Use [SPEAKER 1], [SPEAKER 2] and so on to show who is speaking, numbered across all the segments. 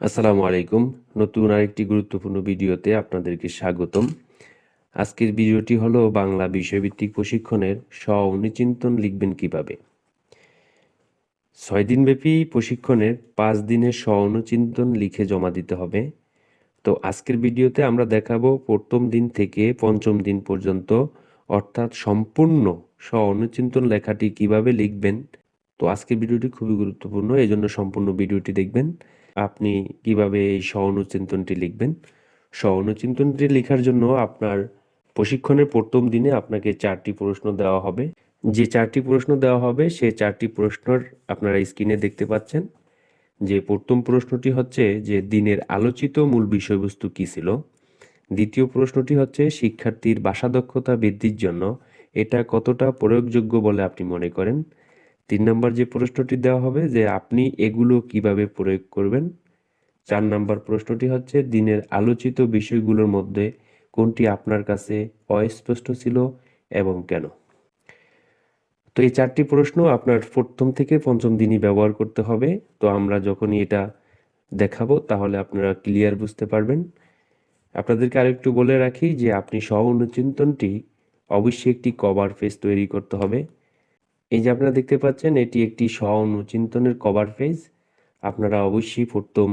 [SPEAKER 1] আসসালামু আলাইকুম। নতুন আরেকটি গুরুত্বপূর্ণ ভিডিওতে আপনাদেরকে স্বাগতম। আজকের ভিডিওটি হলো বাংলা বিষয়ভিত্তিক প্রশিক্ষণের স্ব অনুচিন্তন লিখবেন কীভাবে? ছয় দিনব্যাপী প্রশিক্ষণের পাঁচ দিনের স্ব অনুচিন্তন লিখে জমা দিতে হবে। তো আজকের ভিডিওতে আমরা দেখাবো প্রথম দিন থেকে পঞ্চম দিন পর্যন্ত, অর্থাৎ সম্পূর্ণ স্ব অনুচিন্তন লেখাটি কীভাবে লিখবেন। তো আজকের ভিডিওটি খুবই গুরুত্বপূর্ণ, এই জন্য সম্পূর্ণ ভিডিওটি দেখবেন। আপনি কীভাবে এই স্ব অনুচিন্তনটি লিখবেন? স্ব অনুচিন্তনটি লেখার জন্য আপনার প্রশিক্ষণের প্রথম দিনে আপনাকে চারটি প্রশ্ন দেওয়া হবে। যে চারটি প্রশ্ন দেওয়া হবে সেই চারটি প্রশ্নর আপনারা স্ক্রিনে দেখতে পাচ্ছেন। যে প্রথম প্রশ্নটি হচ্ছে যে দিনের আলোচিত মূল বিষয়বস্তু কী ছিল? দ্বিতীয় প্রশ্নটি হচ্ছে শিক্ষার্থীর ভাষা দক্ষতা বৃদ্ধির জন্য এটা কতটা প্রয়োগযোগ্য বলে আপনি মনে করেন? তিন নম্বর যে প্রশ্নটি দেওয়া হবে যে আপনি এগুলো কীভাবে প্রয়োগ করবেন, চার নম্বর প্রশ্নটি হচ্ছে, দিনের আলোচিত বিষয়গুলোর মধ্যে কোনটি আপনার কাছে অস্পষ্ট ছিল এবং কেন? তো এই চারটি প্রশ্ন আপনার প্রথম থেকে পঞ্চম দিনই ব্যবহার করতে হবে। তো আমরা যখনই এটা দেখাবো, তাহলে আপনারা ক্লিয়ার বুঝতে পারবেন। আপনাদেরকে আরেকটু বলে রাখি যে, আপনি স্ব অনুচিন্তনটি অবশ্যই একটি কভার পেজ তৈরি করতে হবে। এই যে আপনারা দেখতে পাচ্ছেন, এটি একটি স্ব অনুচিন্তনের কভার পেজ আপনারা অবশ্যই প্রথম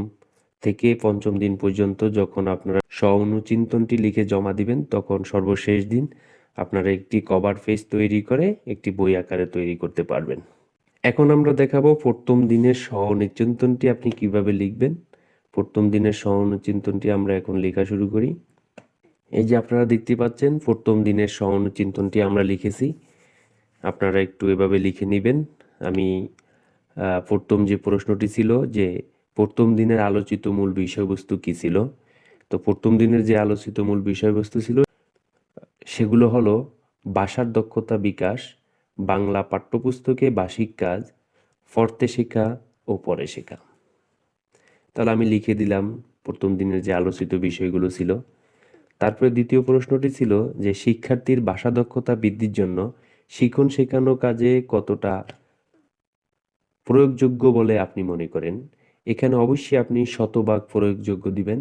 [SPEAKER 1] থেকে পঞ্চম দিন পর্যন্ত যখন আপনারা স্ব অনুচিন্তনটি লিখে জমা দিবেন, তখন সর্বশেষ দিন আপনারা একটি কভার পেজ তৈরি করে একটি বই আকারে তৈরি করতে পারবেন। এখন আমরা দেখাবো প্রথম দিনের স্ব অনুচিন্তনটি আপনি কীভাবে লিখবেন। প্রথম দিনের স্ব অনুচিন্তনটি আমরা এখন লেখা শুরু করি। এই যে আপনারা দেখতে পাচ্ছেন, প্রথম দিনের স্ব অনুচিন্তনটি আমরা লিখেছি। আপনারা একটু এভাবে লিখে নেবেন। আমি প্রথম যে প্রশ্নটি ছিল যে, প্রথম দিনের আলোচিত মূল বিষয়বস্তু কি ছিল? তো প্রথম দিনের যে আলোচিত মূল বিষয়বস্তু ছিল, সেগুলো হলো ভাষার দক্ষতা বিকাশ, বাংলা পাঠ্যপুস্তকে বার্ষিক কাজ ফর্তে শেখা ও পরে শেখা। তাহলে আমি লিখে দিলাম প্রথম দিনের যে আলোচিত বিষয়গুলো ছিল। তারপরে দ্বিতীয় প্রশ্নটি ছিল যে, শিক্ষার্থীর ভাষা দক্ষতা বৃদ্ধির জন্য শিখন শেখানো কাজে কতটা প্রয়োগযোগ্য বলে আপনি মনে করেন? এখানে অবশ্যই আপনি শতভাগ প্রয়োগযোগ্য দিবেন।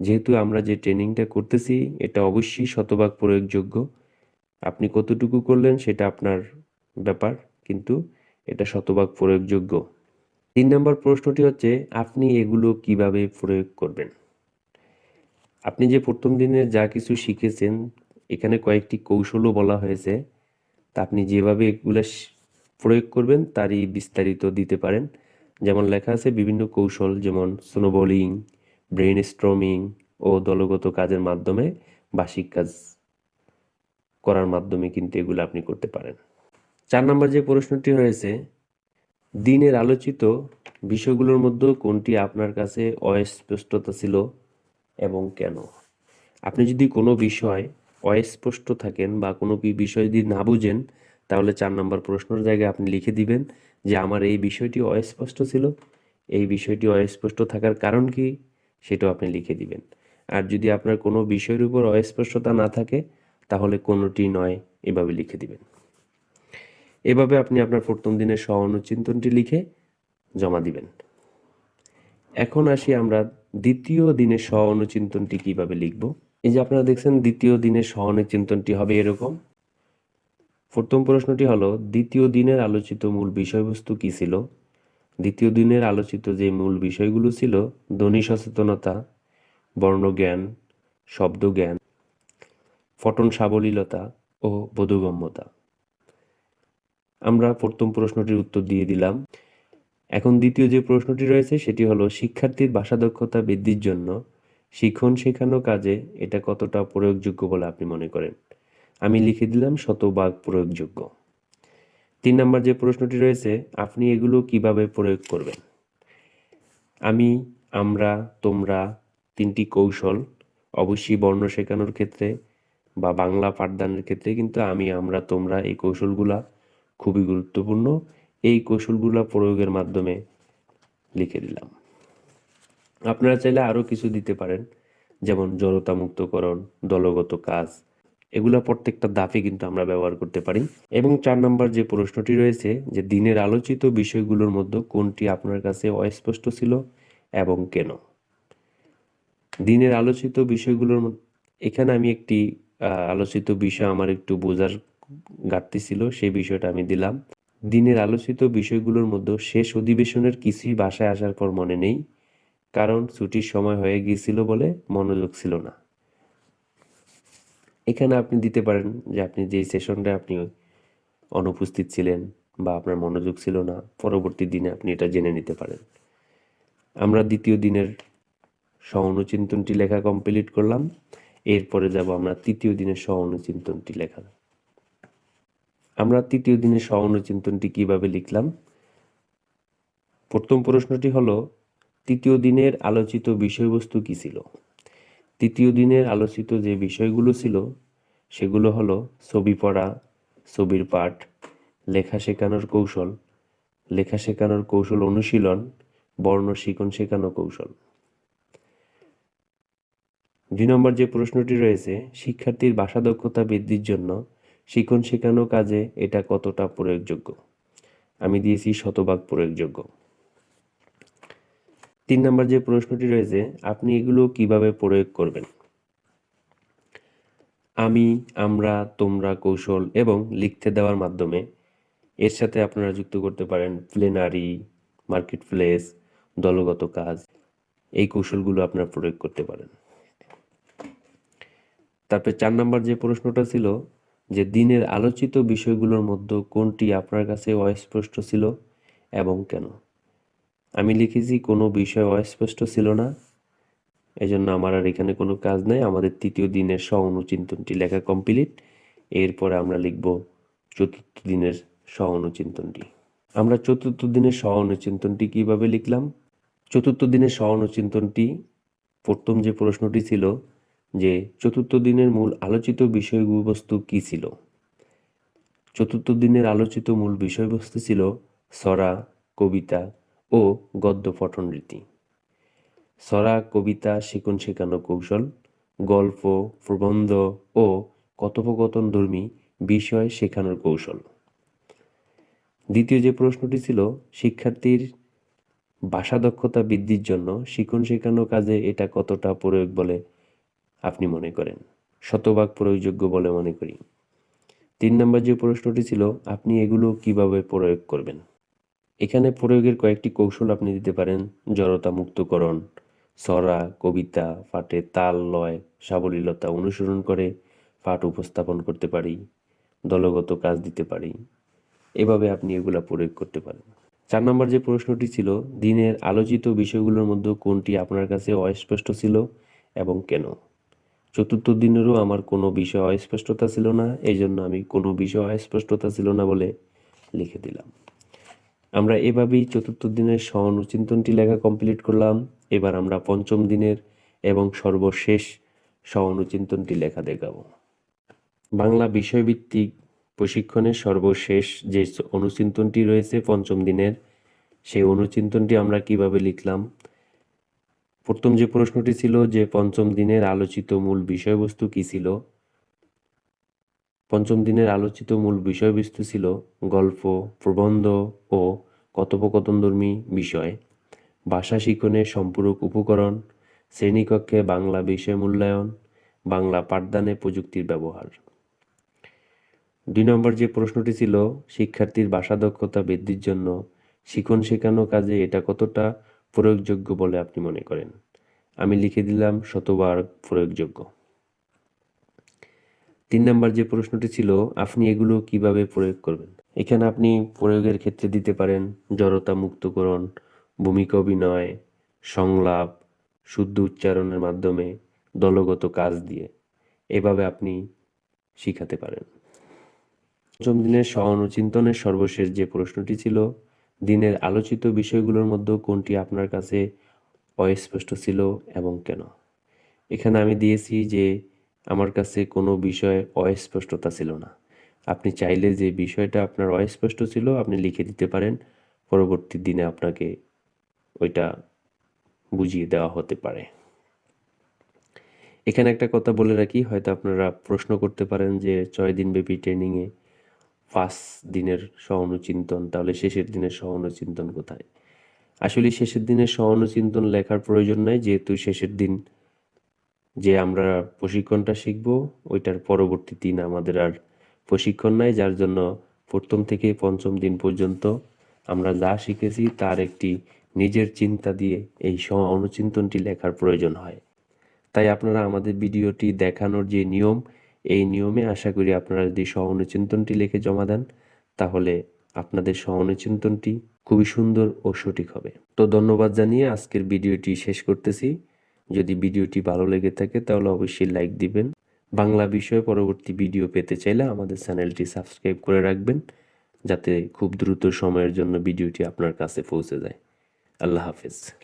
[SPEAKER 1] যেহেতু আমরা যে ট্রেনিংটা করতেছি, এটা অবশ্যই শতভাগ প্রয়োগযোগ্য। আপনি কতটুকু করলেন সেটা আপনার ব্যাপার, কিন্তু এটা শতভাগ প্রয়োগযোগ্য। তিন নম্বর প্রশ্নটি হচ্ছে, আপনি এগুলো কীভাবে প্রয়োগ করবেন? আপনি যে প্রথম দিনে যা কিছু শিখেছেন, এখানে কয়েকটি কৌশলও বলা হয়েছে। তা আপনি যেভাবে এগুলো প্রয়োগ করবেন তারই বিস্তারিত দিতে পারেন। যেমন লেখা আছে বিভিন্ন কৌশল, যেমন স্নোবলিং ব্রেন স্ট্রমিং ও দলগত কাজের মাধ্যমে বার্ষিক কাজ করার মাধ্যমে কিন্তু এগুলো আপনি করতে পারেন। চার নম্বর যে প্রশ্নটি রয়েছে, দিনের আলোচিত বিষয়গুলোর মধ্যে কোনটি আপনার কাছে অস্পষ্টতা ছিল এবং কেন? আপনি যদি কোনো বিষয় অস্পষ্ট থাকেন বা কোনো কি বিষয় যদি না বুঝেন, তাহলে চার নম্বর প্রশ্নের জায়গায় আপনি লিখে দিবেন যে আমার এই বিষয়টি অস্পষ্ট ছিল। এই বিষয়টি অস্পষ্ট থাকার কারণ কি? সেটাও আপনি লিখে দিবেন। আর যদি আপনার কোনো বিষয়ের উপর অস্পষ্টতা না থাকে, তাহলে কোনোটি নয়, এভাবে লিখে দিবেন। এভাবে আপনি আপনার প্রথম দিনের স্ব অনুচিন্তনটি লিখে জমা দিবেন। এখন আসি আমরা দ্বিতীয় দিনের স্ব অনুচিন্তনটি কীভাবে লিখব? এই যে আপনারা দেখছেন দ্বিতীয় দিনের স্ব চিন্তনটি হবে এরকম। প্রথম প্রশ্নটি হলো, দ্বিতীয় দিনের আলোচিত মূল বিষয়বস্তু কি ছিল? দ্বিতীয় দিনের আলোচিত যে মূল বিষয়গুলো ছিল, ধ্বনি সচেতনতা, বর্ণজ্ঞান, শব্দজ্ঞান, ফটন সাবলীলতা ও বোধগম্যতা। আমরা প্রথম প্রশ্নটির উত্তর দিয়ে দিলাম। এখন দ্বিতীয় যে প্রশ্নটি রয়েছে, সেটি হলো, শিক্ষার্থীর ভাষা দক্ষতা বৃদ্ধির জন্য শিখন শেখানো কাজে এটা কতটা প্রয়োগযোগ্য বলে আপনি মনে করেন? আমি লিখে দিলাম শতভাগ প্রয়োগযোগ্য। তিন নম্বর যে প্রশ্নটি রয়েছে, আপনি এগুলো কীভাবে প্রয়োগ করবেন? আমি, আমরা, তোমরা তিনটি কৌশল অবশ্যই বর্ণ শেখানোর ক্ষেত্রে বা বাংলা পাঠদানের ক্ষেত্রে, কিন্তু আমি, আমরা, তোমরা এই কৌশলগুলা খুবই গুরুত্বপূর্ণ। এই কৌশলগুলা প্রয়োগের মাধ্যমে লিখে দিলাম। আপনারা চাইলে আরও কিছু দিতে পারেন। যেমন জড়তা মুক্তকরণ দলগত কাজ, এগুলো প্রত্যেকটা দাপে কিন্তু আমরা ব্যবহার করতে পারি। এবং চার নম্বর যে প্রশ্নটি রয়েছে যে দিনের আলোচিত বিষয়গুলোর মধ্যে কোনটি আপনার কাছে অস্পষ্ট ছিল এবং কেন? দিনের আলোচিত বিষয়গুলোর এখানে আমি একটি আলোচিত বিষয় আমার একটু বোঝার ঘাটতি ছিল, সেই বিষয়টা আমি দিলাম। দিনের আলোচিত বিষয়গুলোর মধ্যে শেষ অধিবেশনের কিছুই বাসায় আসার পর মনে নেই। কারণ ছুটির সময় হয়ে গিয়েছিল বলে মনোযোগ ছিল না। এখানে আপনি দিতে পারেন যে আপনি যে সেশনটা আপনি অনুপস্থিত ছিলেন বা আপনার মনোযোগ ছিল না, পরবর্তী দিনে আপনি এটা জেনে নিতে পারেন। আমরা দ্বিতীয় দিনের স্ব অনুচিন্তনটি লেখা কমপ্লিট করলাম। এরপরে যাব আমরা তৃতীয় দিনের স্ব অনুচিন্তনটি লেখা। আমরা তৃতীয় দিনের স্ব অনুচিন্তনটি কীভাবে লিখলাম? প্রথম প্রশ্নটি হলো তৃতীয় দিনের আলোচিত বিষয়বস্তু কি ছিল? তৃতীয় দিনের আলোচিত যে বিষয়গুলো ছিল, সেগুলো হলো ছবি পড়া, ছবির পাঠ, লেখা শেখানোর কৌশল, লেখা শেখানোর কৌশল অনুশীলন, বর্ণ শিখন শেখানো কৌশল। দুই নম্বর যে প্রশ্নটি রয়েছে, শিক্ষার্থীর ভাষা দক্ষতা বৃদ্ধির জন্য শিখন শেখানো কাজে এটা কতটা প্রয়োগযোগ্য? আমি দিয়েছি শতভাগ প্রয়োগযোগ্য। তিন নম্বর যে প্রশ্নটি রয়েছে, আপনি এগুলো কীভাবে প্রয়োগ করবেন? আমি, আমরা, তোমরা, কৌশল এবং লিখতে দেওয়ার মাধ্যমে এর সাথে আপনারা যুক্ত করতে পারেন প্লেনারি মার্কেট প্লেস দলগত কাজ, এই কৌশলগুলো আপনারা প্রয়োগ করতে পারেন। তারপরে চার নম্বর যে প্রশ্নটা ছিল যে দিনের আলোচিত বিষয়গুলোর মধ্যে কোনটি আপনার কাছে অস্পষ্ট ছিল এবং কেন? আমি লিখেছি, কোনো বিষয় অস্পষ্ট ছিল না। এজন্য আমার আর এখানে কোনো কাজ নেই। আমাদের তৃতীয় দিনের স্ব অনুচিন্তনটি লেখা কমপ্লিট এরপরে আমরা লিখব চতুর্থ দিনের স্ব অনুচিন্তনটি আমরা চতুর্থ দিনের স্ব অনুচিন্তনটি কীভাবে লিখলাম? চতুর্থ দিনের স্ব অনুচিন্তনটি প্রথম যে প্রশ্নটি ছিল যে চতুর্থ দিনের মূল আলোচিত বিষয়বস্তু কী ছিল? চতুর্থ দিনের আলোচিত মূল বিষয়বস্তু ছিল সরা, কবিতা ও গদ্য পঠন রীতি। সরা, কবিতা শিখন শেখানো কৌশল, গল্প, প্রবন্ধ ও কথোপকথন ধর্মী বিষয় শেখানোর কৌশল। দ্বিতীয় যে প্রশ্নটি ছিল, শিক্ষার্থীর ভাষা দক্ষতা বৃদ্ধির জন্য শিখন শেখানো কাজে এটা কতটা প্রয়োগ বলে আপনি মনে করেন? শতভাগ প্রয়োগযোগ্য বলে মনে করি। তিন নম্বর যে প্রশ্নটি ছিল, আপনি এগুলো কীভাবে প্রয়োগ করবেন? এখানে প্রয়োগের কয়েকটি কৌশল আপনি দিতে পারেন। জড়তা মুক্তকরণ সরা, কবিতা পাঠে তাল, লয়, সাবলীলতা অনুসরণ করে পাঠ উপস্থাপন করতে পারি, দলগত কাজ দিতে পারি। এভাবে আপনি এগুলা প্রয়োগ করতে পারেন। চার নম্বর যে প্রশ্নটি ছিল, দিনের আলোচিত বিষয়গুলোর মধ্যে কোনটি আপনার কাছে অস্পষ্ট ছিল এবং কেন? চতুর্থ দিনেরও আমার কোনো বিষয় অস্পষ্টতা ছিল না এই জন্য আমি কোনো বিষয় অস্পষ্টতা ছিল না বলে লিখে দিলাম। আমরা এভাবেই চতুর্থ দিনের স্ব অনুচিন্তনটি লেখা কমপ্লিট করলাম। এবার আমরা পঞ্চম দিনের এবং সর্বশেষ স্ব অনুচিন্তনটি লেখা দেখাবো। বাংলা বিষয়ভিত্তিক প্রশিক্ষণের সর্বশেষ যে অনুচিন্তনটি রয়েছে পঞ্চম দিনের, সেই অনুচিন্তনটি আমরা কীভাবে লিখলাম? প্রথম যে প্রশ্নটি ছিল যে পঞ্চম দিনের আলোচিত মূল বিষয়বস্তু কি ছিল? পঞ্চম দিনের আলোচিত মূল বিষয়বস্তু ছিল গল্প, প্রবন্ধ ও কথোপকথনধর্মী বিষয়। ভাষা শিক্ষণের সম্পূরক উপকরণ, শ্রেণীকক্ষে বাংলা বিষয় মূল্যায়ন, বাংলা পাঠদানে প্রযুক্তির ব্যবহার। দুই নম্বর যে প্রশ্নটি ছিল, শিক্ষার্থীর ভাষা দক্ষতা বৃদ্ধির জন্য শিখন শেখানো কাজে এটা কতটা প্রয়োগযোগ্য বলে আপনি মনে করেন? আমি লিখে দিলাম শতবার প্রয়োগযোগ্য। তিন নম্বর যে প্রশ্নটি ছিল, আপনি এগুলো কীভাবে প্রয়োগ করবেন? এখানে আপনি প্রয়োগের ক্ষেত্রে দিতে পারেন জড়তা মুক্তকরণ, ভূমিকা অভিনয়, সংলাপ, শুদ্ধ উচ্চারণের মাধ্যমে দলগত কাজ দিয়ে এভাবে আপনি শিখাতে পারেন। পঞ্চম দিনের স্ব অনুচিন্তনের সর্বশেষ যে প্রশ্নটি ছিল, দিনের আলোচিত বিষয়গুলোর মধ্যে কোনটি আপনার কাছে অস্পষ্ট ছিল এবং কেন? এখানে আমি দিয়েছি যে আমার কাছে কোনো বিষয়ে অস্পষ্টতা ছিল না। আপনি চাইলে যে বিষয়টা আপনার অস্পষ্ট ছিল, আপনি লিখে দিতে পারেন। পরবর্তী দিনে আপনাকে ওইটা বুঝিয়ে দেওয়া হতে পারে। এখানে একটা কথা বলে রাখি, হয়তো আপনারা প্রশ্ন করতে পারেন যে ছয় দিনব্যাপী ট্রেনিংয়ে পাঁচ দিনের সহ তাহলে শেষের দিনের সহ অনুচিন্তন কোথায়? আসলে শেষের দিনে সহানুচিন্তন লেখার প্রয়োজন নাই, যেহেতু শেষের দিন যে আমরা প্রশিক্ষণটা শিখব, ওইটার পরবর্তী দিন আমাদের আর প্রশিক্ষণ নাই, যার জন্য প্রথম থেকে পঞ্চম দিন পর্যন্ত আমরা যা শিখেছি তার একটি নিজের চিন্তা দিয়ে এই সহ অনুচিন্তনটি লেখার প্রয়োজন হয়। তাই আপনারা আমাদের ভিডিওটি দেখানোর যে নিয়ম, এই নিয়মে আশা করি আপনারা যদি সহ অনুচিন্তনটি লিখে জমা দেন, তাহলে আপনাদের সহ অনুচিন্তনটি খুবই সুন্দর ও সঠিক হবে। তো ধন্যবাদ জানিয়ে আজকের ভিডিওটি শেষ করতেছি। যদি ভিডিওটি ভালো লেগে থাকে তাহলে অবশ্যই লাইক দিবেন। বাংলা বিষয়ে পরবর্তী ভিডিও পেতে চাইলে আমাদের চ্যানেলটি সাবস্ক্রাইব করে রাখবেন, যাতে খুব দ্রুত সময়ের জন্য ভিডিওটি আপনার কাছে পৌঁছে যায়। আল্লাহ হাফেজ।